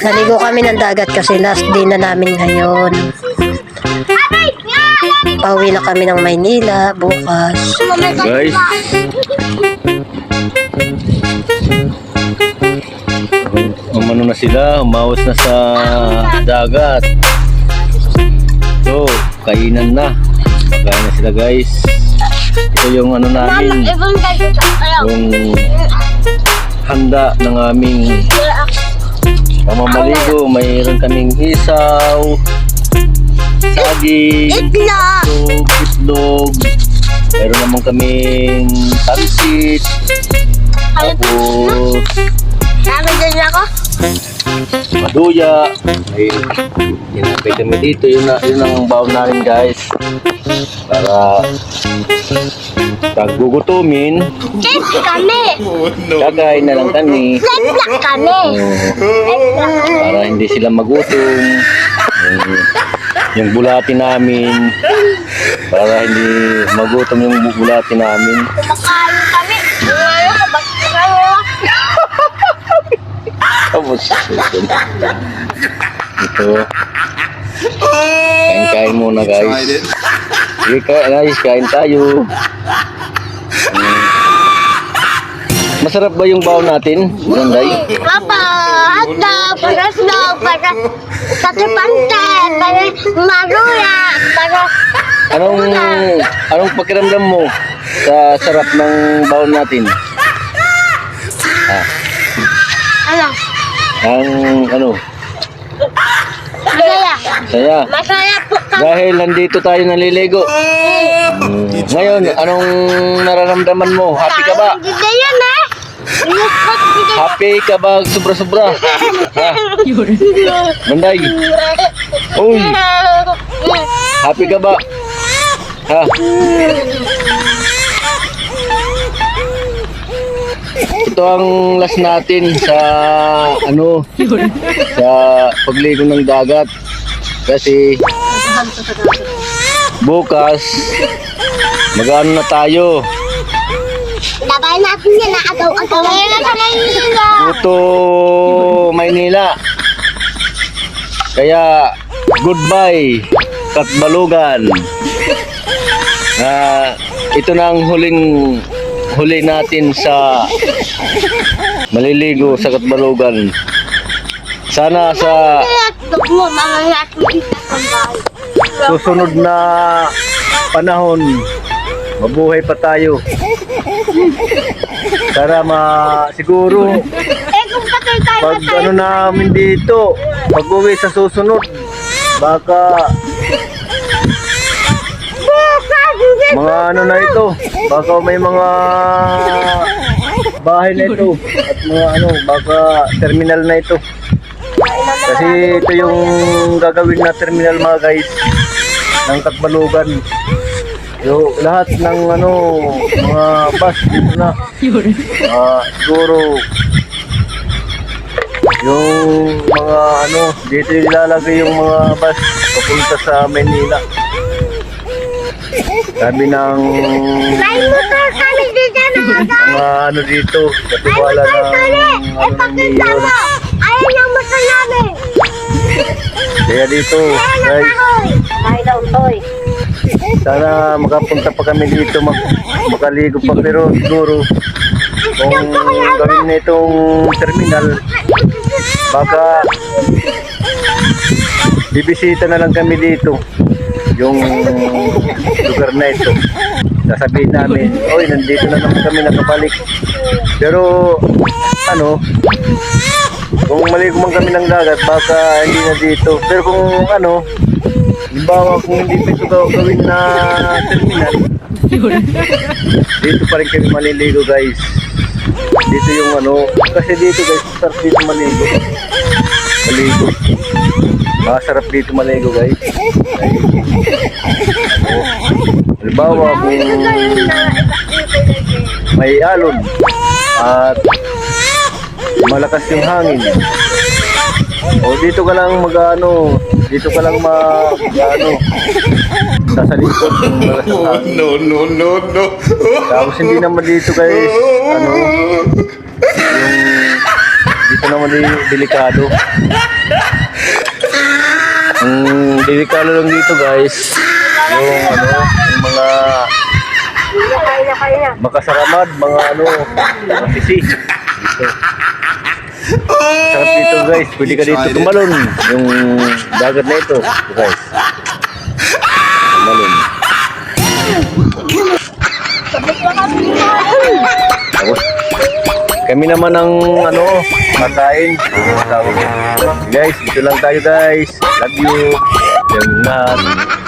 Naligo kami ng dagat kasi last day na namin ngayon. Pauwi na kami ng Maynila bukas. Guys. Umano na sila, umawas na sa dagat. So, kainan na. Kakain na sila guys. Ito yung ano namin, yung handa ng aming pamamaligo. Mayroon kaming isaw, saging, Itlog! itlog. Meron naman kaming pansit. Tapos, Sabi din ako. maduya. Ay, ginapay kami dito. Yun, na, yun ang baon namin guys. Para pag gugutumin, Chip kami! kakain na lang kami. Leplak kami! Para hindi sila magutom. Yung, yung bulati namin. Para hindi magutom yung bulati namin. Kumakain kami. Ngayon kayo? Tapos, ito. Kain-kain muna guys. Ka- guys, kain tayo. Masarap ba yung baon natin, Granday? Papa, hotdog, para snog, para katipante, para maruya, para... Anong anong pakiramdam mo sa sarap ng baon natin? Ah, Ano? ang ano. Saya. Masaya po kami. Dahil nandito tayo naliligo. Mm, Ngayon, anong nararamdaman mo? Happy ka ba? Hindi na yan eh. Happy ka ba sobra-sobra? Ha? Manday, uy, happy ka ba? Ha? Ito ang last natin sa ano sa pagligo ng dagat kasi bukas mag-ano na tayo Labayan natin yan na agaw-agaw. Kaya sa Maynila. Puto Maynila. Kaya goodbye Katbalugan. Na ito na ang huling huli natin sa maliligo sa Katbalugan. Sana sa Dok mo, mga natin susunod na panahon mabuhay pa tayo. Para ma siguro Eh, pag ano namin dito, pag uwi sa susunod, baka mga ano na ito, baka may mga bahay na ito at mga ano, baka terminal na ito. Kasi ito yung gagawin na terminal mga guys ng Takbalugan. Yung lahat ng ano, mga bus dito na. Ah, siguro yung mga ano, dito ilalagay yung mga bus papunta sa Manila. Sabi ng mga ano dito, katiwala ng ano ng mayor. mo. Kaya dito, guys, sana makapunta pa kami dito, mag, makaligo pa. Pero siguro kung gawin na itong terminal, baka bibisita na lang kami dito yung lugar na ito. Sasabihin namin oy nandito na naman kami nakabalik. Pero ano kung maligo man kami ng dagat baka hindi na dito. Pero kung ano halimbawa kung hindi pa ito gaw- gawin na terminal dito pa rin kami maliligo guys. Dito yung ano kasi dito guys sarap dito maligo. Maligo. Masarap dito maligo guys. Halimbawa kung may alon at malakas yung hangin o dito ka lang mag-ano dito ka lang mag ano sa likod no, no, no, no. tapos hindi naman dito guys, ano, yung dito naman di, delikado. Ang delikado lang dito guys, yung ano, yung mga makasaramad, mga ano, mga sisi. Dito. Sarap dito guys, pwede ka dito tumalon. Yung dagat na ito, guys. Tumalon. Tapos, kami naman ang ano, matayin. Guys, dito lang tayo guys. Love you. Yung lahat.